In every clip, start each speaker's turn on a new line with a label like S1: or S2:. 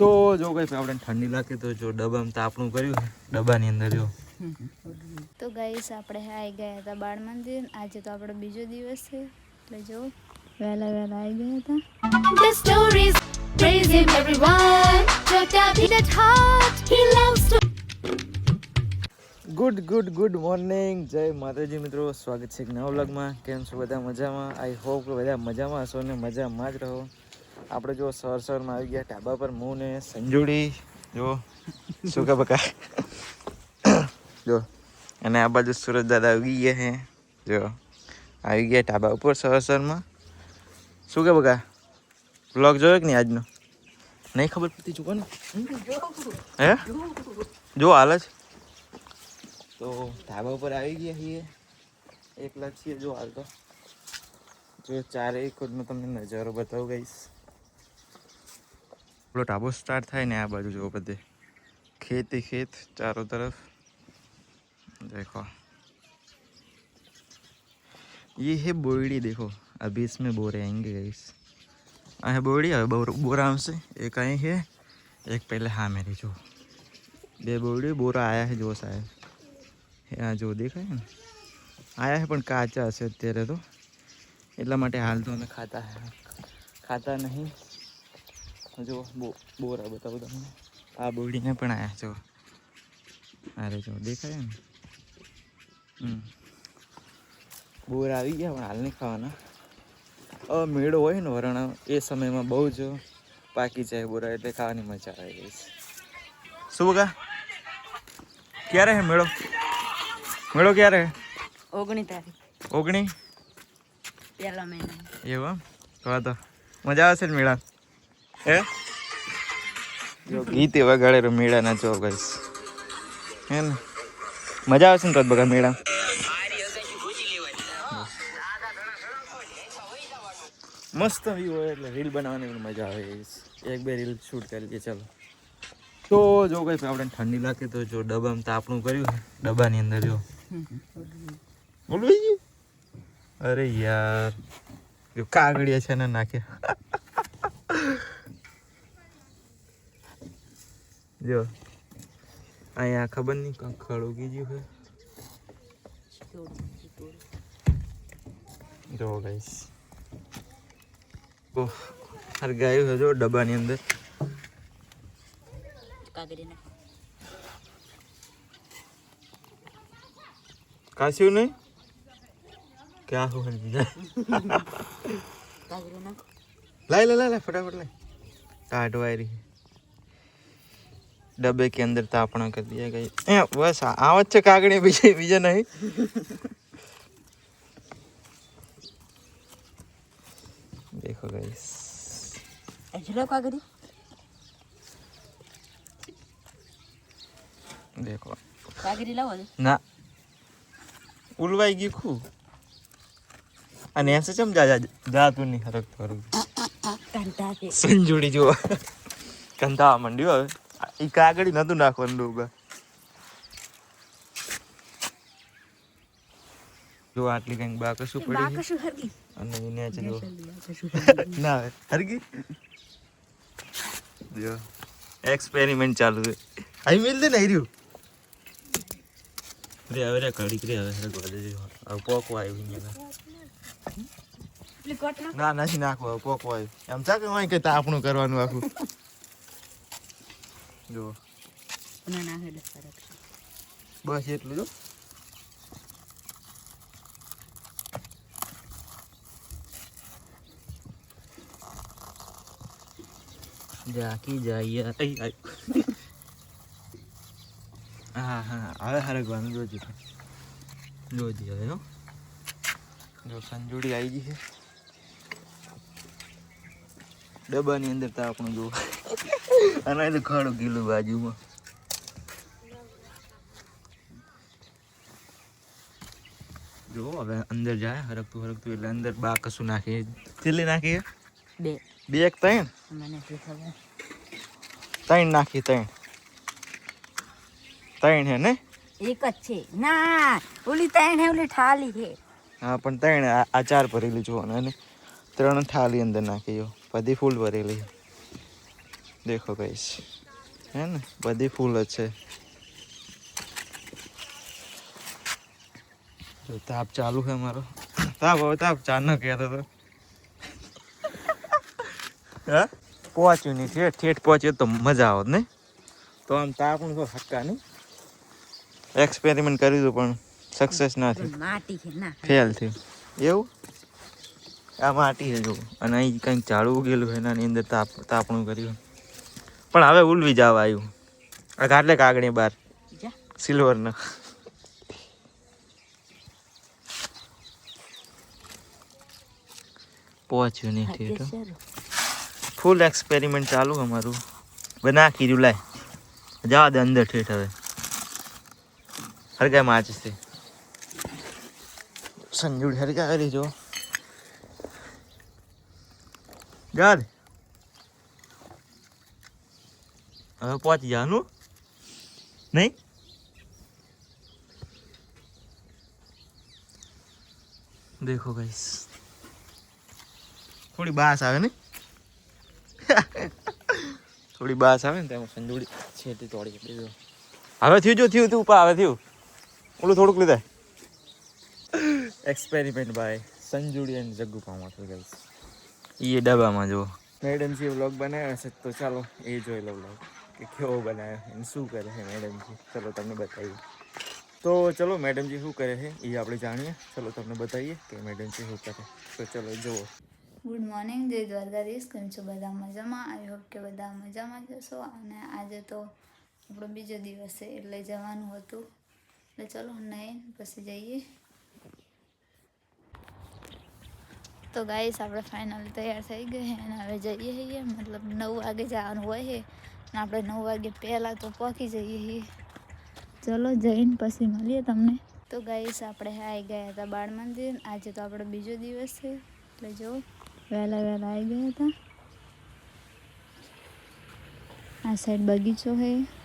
S1: તો જો કઈ આપણે ઠંડી લાગે તો જો ડબ્બામાં તાપણું કર્યું ડબ્બાની અંદર જો.
S2: તો ગાઈસ આપણે આવી ગયા હતા બાળ મંદિર. આજે તો આપણો બીજો દિવસ છે. એટલે જો વહેલા વહેલા આવી ગયા હતા.
S1: ગુડ ગુડ ગુડ મોર્નિંગ જય માતાજી મિત્રો. સ્વાગત છે એક નવા વ્લોગમાં કેમ છો? બધા મજામાં? આઈ હોપ કે બધા મજામાં હશો ને મજામાં જ રહો. આપણે જો સર સરમાં આવી ગયા, ઢાબા પર હું ને સંજુડી, જો, શું કે? બકા જો, અને આ બાજુ સુરજ દાદા આવી ગયા હે, જો, આવી ગયા ઢાબા ઉપર સર સરમાં શું કે? બકા વ્લોગ જોયો કે નહીં આજનો? નહીં ખબર પડતી ચૂકો ને. હે? જો, હાલ જ. તો ધાબા ઉપર આવી ગયા છીએ. એકલા જ છીએ, જો, હાલ તો. જો, ચારેય ખુદનો તમને નજારો બતાવું ગઈશ પેલો ઢાબો સ્ટાર્ટ થાય ને આ બાજુ જો બધે ખેતી ખેત ચારો તરફ देखो ये है बोरडी देखो अभी इसमें बोरे आएंगे गाइस આ હે બોરડી હવે બોર બોરા આવશે એક અહીં છે એક પહેલે હા મેરી જો બે બોરડી બોરા આયા છે જો સાહેબ આ જો દેખાય ને આયા છે પણ કાચા હશે અત્યારે તો એટલા માટે હાલ તો અમે ખાતા ખાતા નહીં જો બો બોરા બતાવું તમને. આ બોડીને પણ આવ્યા જો અરે જો દેખાય ને? હમ. બોર આવી ગયા પણ હાલ નહીં ખાવાના. અ મેળો હોય ને વરણ એ સમયમાં બહુ જ પાકી જાય બોરા એટલે ખાવાની મજા આવી ગઈ છે. શું બગા ક્યારે હે મેળો? મેળો ક્યારે
S3: ઓગણી તારીખ.
S1: ઓગણી?
S3: પહેલા મહિના.
S1: એવું તો મજા આવશે ને મેળા? હે? જો ગીત રો મેળા ના જો. ગઈશ હે ને? મજા આવશે ને તો બગા મેળા. મસ્ત વ્યૂ હોય એટલે રીલ બનાવવાની પણ મજા આવે. એક બે રીલ શૂટ કરી લઈએ ચાલો. તો જો કઈ આપણે ઠંડી લાગે તો જો ડબ્બામાં તાપણું કર્યું છે. ડબ્બાની અંદર જો. બોલવું અરે યાર જો કાગડિયા છે ને નાખે. જો. અહીંયા ખબર નહીં કંઈ ખડ ઉગી ગયું છે. જો ગાઈસ ઓહ હર ગાયું છે જો ડબ્બાની અંદર. કાશ્યું નહીં? ક્યાં હું
S3: હર બીજા?
S1: લાઈ લાઈ લાઈ ફટાફટ લાઈ ટાટ વાયરી डब्बे के अंदर तापना कर दिया गया ए बस आवत છે કાગડી બીજે બીજે નહીં देखो गाइस
S3: અજરો કાગડી
S1: देखो
S3: કાગડી લાવો છે
S1: ના ઉલવાઈ ગયું ખું અને એસે ચમ જા જા જાતું નહીં હરક હરક
S3: કાંટા છે
S1: સંજોડી જો કંધા મંડ્યો હવે ઈ કાગડી નતું નાખવાનું ડૂબા જો આટલી કંઈક બા કશું પડી છે.
S3: કશું હરગી.
S1: અને એને છે જો. ના હરગી? જો એક્સપેરિમેન્ટ ચાલુ છે. આઈ મિલ દે ને રહ્યું રે હવે રે કડી રે હવે હરગવા દેજો. આ પોકો આવ્યું અહીંયા ના નથી નાખવા પોકો આવ્યું. એમ ચા કે વાંય આપણું કરવાનું આખું. જો.
S3: ફરક
S1: બસ એટલું જો જાકી જાય હા હા હવે હરગવાનું જોજી જોજી હવે હો. જો સંજોડી આવી ગઈ છે. ડબ્બાની અંદર તો આપણું જો અને તો ખાડું ગીલું બાજુમાં. જો હવે અંદર જાય હરકતું હરકતું એટલે અંદર બા કશું નાખીએ કેટલી નાખીએ
S3: બે.
S1: બે એક ત્રણ? ત્રણ નાખી ત્રણ. ત્રણ હે ને?
S3: એક જ છે. ના ઓલી ત્રણ હે ઓલી ઠાલી હે.
S1: હા પણ ત્રણ આ ચાર ભરેલી જોવાનું અને ત્રણ થાળી અંદર નાખી જો. બધી ફૂલ ભરેલી દેખો ગાઈસ હે ને? બધી ફૂલ જ છે. જો તાપ ચાલુ છે મારો. તાપ હવે તાપ ચાર ન કહેતો તો. હા? પહોંચ્યું નહીં. ઠેઠ ઠેઠ પહોંચ્યો તો મજા આવત ને તો આમ તાપનું તો હક્કા નહીં. એક્સપેરિમેન્ટ કર્યું હતું પણ સક્સેસ ના થયું.
S3: ના.
S1: ફેલ થયું. એવું? આ માટી છે જો. અને અહીં કંઈક ઝાડું ઉગેલું છે એના અંદર તાપ તાપણું કર્યું. પણ હવે ઉલવી જવા આવ્યું આ ઘાટલે કાગણી બાર. સિલ્વરનો. પહોંચ્યું નહીં ઠેઠ ફૂલ એક્સપેરિમેન્ટ ચાલુ અમારું. બના કીધું લાય. જવા દે અંદર ઠેઠ હવે. હરગાય માચશે સંજુડ હરગા કરી જો. જા દે હવે પહોંચી જવાનું નહીં દેખો ગાઈસ થોડી બાસ આવે ને થોડી બાસ આવે ને તેમાં સંજોડી છેટી તોડી એટલે હવે થયું જો થયું તું પા હવે થયું ઓલું થોડુંક લીધા એક્સપેરિમેન્ટ બાય સંજુડી અને જગ્ગુ પામવા થઈ ગઈ એ ડબ્બામાં જો મેડમજી વ્લોગ બનાવ્યો છે તો ચાલો એ જોઈ લો વ્લોગ કે કેવો બનાવ્યો અને શું કરે છે મેડમજી ચલો તમને બતાવીએ તો ચલો મેડમજી શું કરે છે એ આપણે જાણીએ ચલો તમને બતાવીએ કે મેડમજી શું કરે તો ચલો જુઓ
S2: ગુડ મોર્નિંગ જય દ્વારકાધીશ કેમ છો બધા મજામાં આઈ હોપ કે બધા મજામાં જશો અને આજે તો આપણો બીજો દિવસ છે, એટલે જવાનું હતું. એટલે ચલો નહીં પછી જઈએ. તો ગાઈસ આપણે ફાઇનલ તૈયાર થઈ ગਏ છે અને હવે જઈએ છીએ મતલબ નવ વાગે જવાનું હોય છે અને આપણે નવ વાગે પહેલાં તો પહોંચી જઈએ. ચલો જઈને પછી મળીએ તમને. તો ગાઈસ આપણે આવી ગયા હતા બાળ મંદિર. આજે તો આપણો બીજો દિવસ છે. એટલે જો, વહેલા વહેલા આવી ગયા હતા. આ સાઈડ બગીચો છે.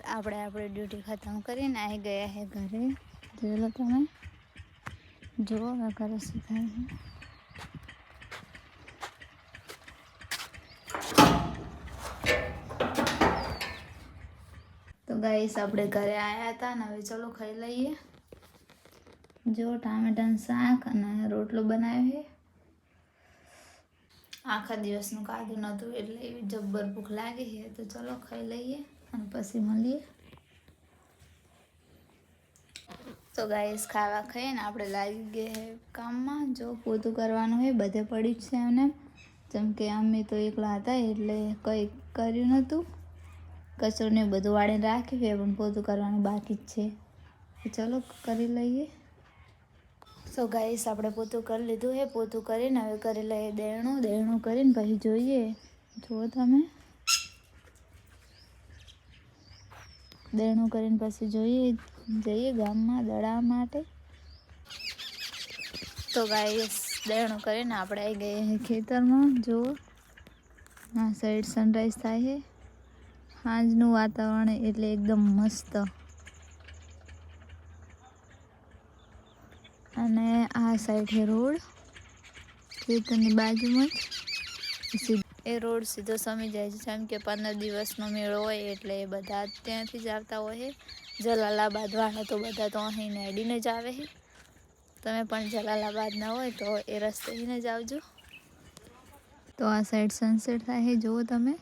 S2: તો ગાઈસ આપણે આપણી ડ્યુટી ખતમ કરીને આવી ગયા છે ઘરે. જોઈ લો તમે. જુઓ હવે ઘરે શું થાય છે. તો ગાઈસ આપણે ઘરે આવ્યા હતા ને હવે ચલો ખાઈ લઈએ. જો ટામેટાનું શાક અને રોટલો બનાવ્યો છે. આખા દિવસનું ખાધું નહોતું એટલે એવી જબ્બર ભૂખ લાગી છે. તો ચલો ખાઈ લઈએ. અને પછી મળીએ. તો ગાઈસ ખાવા ખાઈને આપણે લાગી ગયા કામમાં. જો પોતું કરવાનું હોય, બધે પડ્યું જ છે એમને. જેમ કે અમે તો એકલા હતા, એટલે કંઈ કર્યું નહોતું. કચરો ને બધું વાળીને રાખ્યું છે પણ પોતું કરવાનું બાકી જ છે. ચાલો, કરી લઈએ. સો ગાઈસ આપણે પોતું કરી લીધું છે પોતું કરીને હવે કરી લઈએ દેણું. દેણું કરીને પછી જોઈએ. જુઓ તમે. દેણું કરીને પછી જોઈએ, જઈએ ગામમાં, દડા માટે. તો ગાય દેણું કરીને આપણે આવી ગઈ છીએ ખેતરમાં, જુઓ. આ સાઈડ સનરાઈઝ થાય છે સાંજનું વાતાવરણ એટલે એકદમ મસ્ત. અને આ સાઈડ છે રોડ, ખેતરની બાજુમાં જ. એ રોડ સીધો સમી જાય છે. જેમ કે પંદર દિવસનો મેળો હોય એટલે એ બધા ત્યાંથી જ આવતા હોય. છે જલાલાબાદ વાળા તો બધા તો અહીં નેડીને જ આવે છે. તમે પણ જલાલાબાદ ના હોય તો એ રસ્તેને જ આવજો. તો આ સાઈડ સનસેટ થાય છે. જુઓ તમે.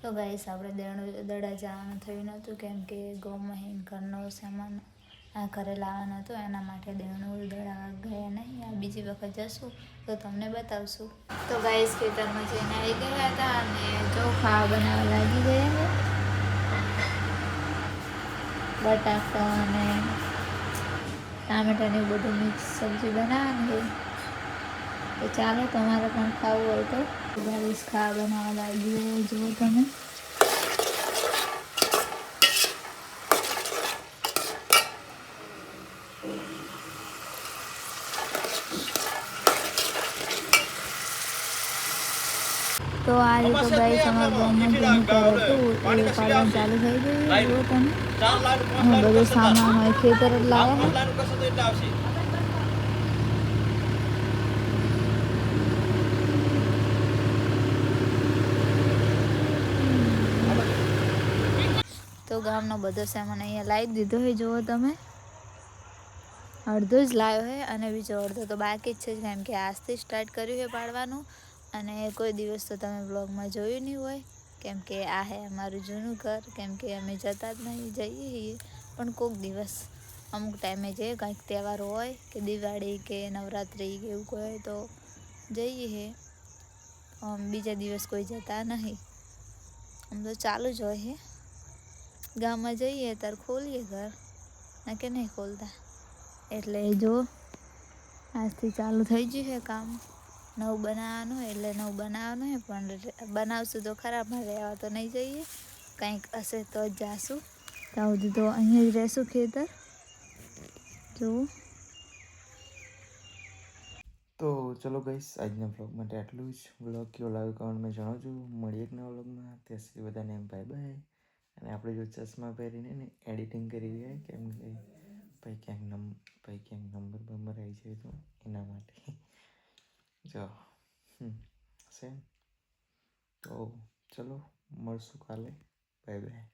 S2: તો ગાઈસ આપણે દડા જવાનું થયું નહોતું કેમ કે ગૌમહીન ઘરનો સામાન ઘરે લાવવાનો હતો, એના માટે દેણું દડા ગયા નહીં, આ બીજી વખત જશું, તો તમને બતાવશું. તો ગાઈસ ખેતરમાં જઈને આવી ગયા હતા અને ખાવા બનાવવા લાગી ગયા છે. બટાકા અને ટામેટાને બધું મિક્સ સબ્જી બનાવવાની તો ચાલો, તમારે પણ ખાવું હોય તો. ગાઈસ ખાવા બનાવવા લાગી ગયા જુઓ તમે તો આજે તો તો ગામનો બધો સામાન અહીંયા લાવી દીધો હોય જુઓ તમે. અડધો જ લાવ્યો છે અને બીજો અડધો તો બાકી જ છે કેમ કે આજથી સ્ટાર્ટ કર્યું છે પાડવાનું. અને કોઈ દિવસ તો તમે બ્લોગમાં જોયું નહીં હોય, કેમ કે આ હે અમારું જૂનું ઘર, કેમ કે અમે જતા જ નહીં જઈએ છીએ. પણ કોઈક દિવસ અમુક ટાઈમે જઈએ કંઈક તહેવાર હોય કે દિવાળી કે નવરાત્રિ કે એવું કોઈ હોય તો જઈએ હે. બીજા દિવસ કોઈ જતા નહીં. આમ તો ચાલુ જ હોય છે ગામમાં જઈએ ત્યારે ખોલીએ ઘર. ના કે નહીં ખોલતા? એટલે જો આજથી ચાલુ થઈ ગયું છે કામ. નવું બનાવવાનું હોય એટલે નવું બનાવવાનું હોય, પણ બનાવશું તો ખરાબ રહેવા તો નહીં જઈએ. કંઈક હશે તો જ જાશું. ત્યાં સુધી તો અહીંયા જ રહેશું ખેતર. જુઓ
S1: તો ચલો ગઈશ આજના વ્લોગ માટે આટલું જ. વ્લોગ કેવો લાગ્યો કમેન્ટમાં જણાવજો. મળીએ એક નવા વ્લોગમાં ત્યાં સુધી બધાને બાય બાય અને આપણે જો ચશ્મા પહેરીને ને એડિટિંગ કરી રહ્યા કેમ કે ભાઈ ક્યાંક નંબર ભાઈ ક્યાંક નંબર બંબર આવી જાય તો એના માટે. જો. સેમ તો ચલો મળશું કાલે. Bye bye